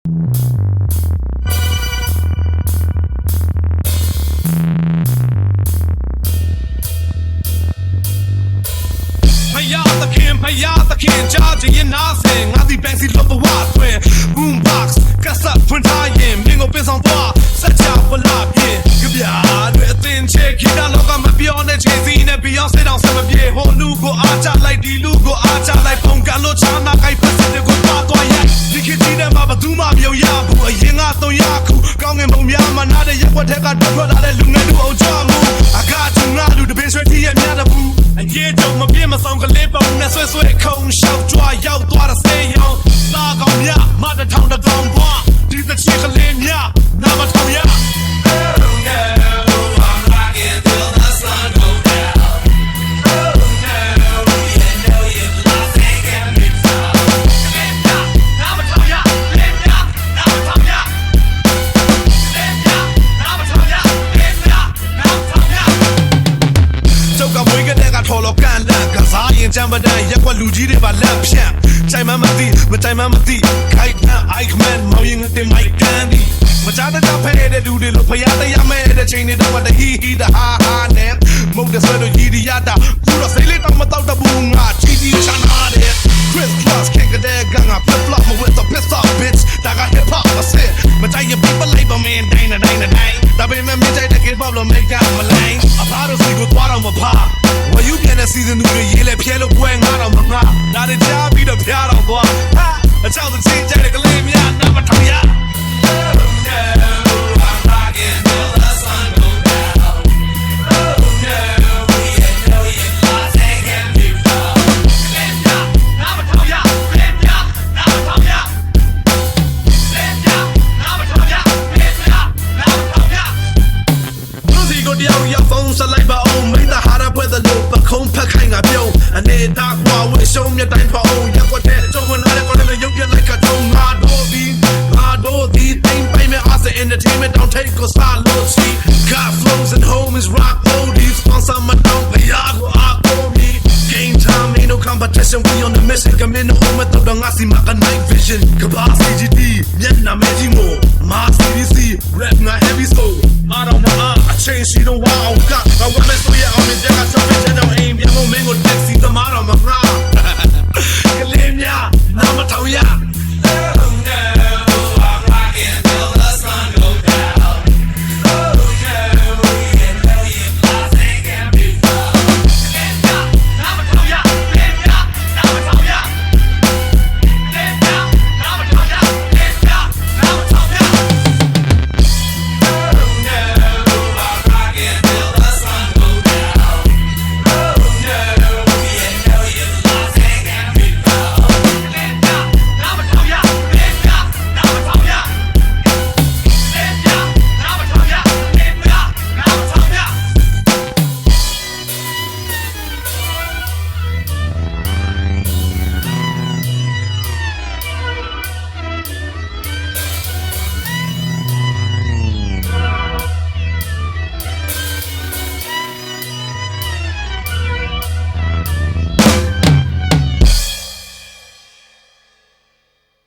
ဖယားသခင်ဖယားသခင်ကြားချင်ရင်နားဆင်ငါဒီပန်စီလောဘဝတွင် boom box ကဆပ်ဖွင့်ထားရင်မင်းကိုပင်ဆောင်သွားစัจ java ဝလာပြင်းကြပြားတွေအသင်ချေခိတာလောကမပြောနဲ့ချေစီနဲ့ Beyonce တောင်ဆက်မပြေဟိုလူကိုအားချလိုက်ဒီလူကိုအားချလိုက်ပုံကလို့ချာနာကိုက်ပတ်စတဲ့ကိုပါ ရက်ွ ရင်ချမ်းပဒန်ရက်ွက်လူကြီးတွေပါလက်ဖြန့်ချိုင်မမသိမတိုင်မမသိခိုက်နာအိုက်မန်မောင်ရင်တင်မိုက်ကန်ဒီမချတဲ့တော့ဖဲတဲ့လူတွေလို့ဖရားတရားမဲ့တဲ့ချိန်တွေတော့တဟီဟီတဟာဟာနဲ့မုတ်တဲ့ဆွဲလို့ရီဒီရတာခုတော့စိတ်လေးတော့မတော့ ယူပြန်တဲ့ season 2တွေရေးလဲဖျဲလို့ပွဲငါတော့မငါဒါတွေကြားပြီးတော့ဖျားတော့သွားဟာအချောက်တဲ့ချင်းကြိုက်တဲ့ကလေးများနားမထောင်ရ always rock oldies. Once I'm a don't, Liago, I owe me. Game time, ain't no competition. We on the mission. Come in the home throw down. I see my night vision. Kabah CGD, Nyen na Mejimo. My CDC, rap not heavy soul. I don't know, I change, she don't want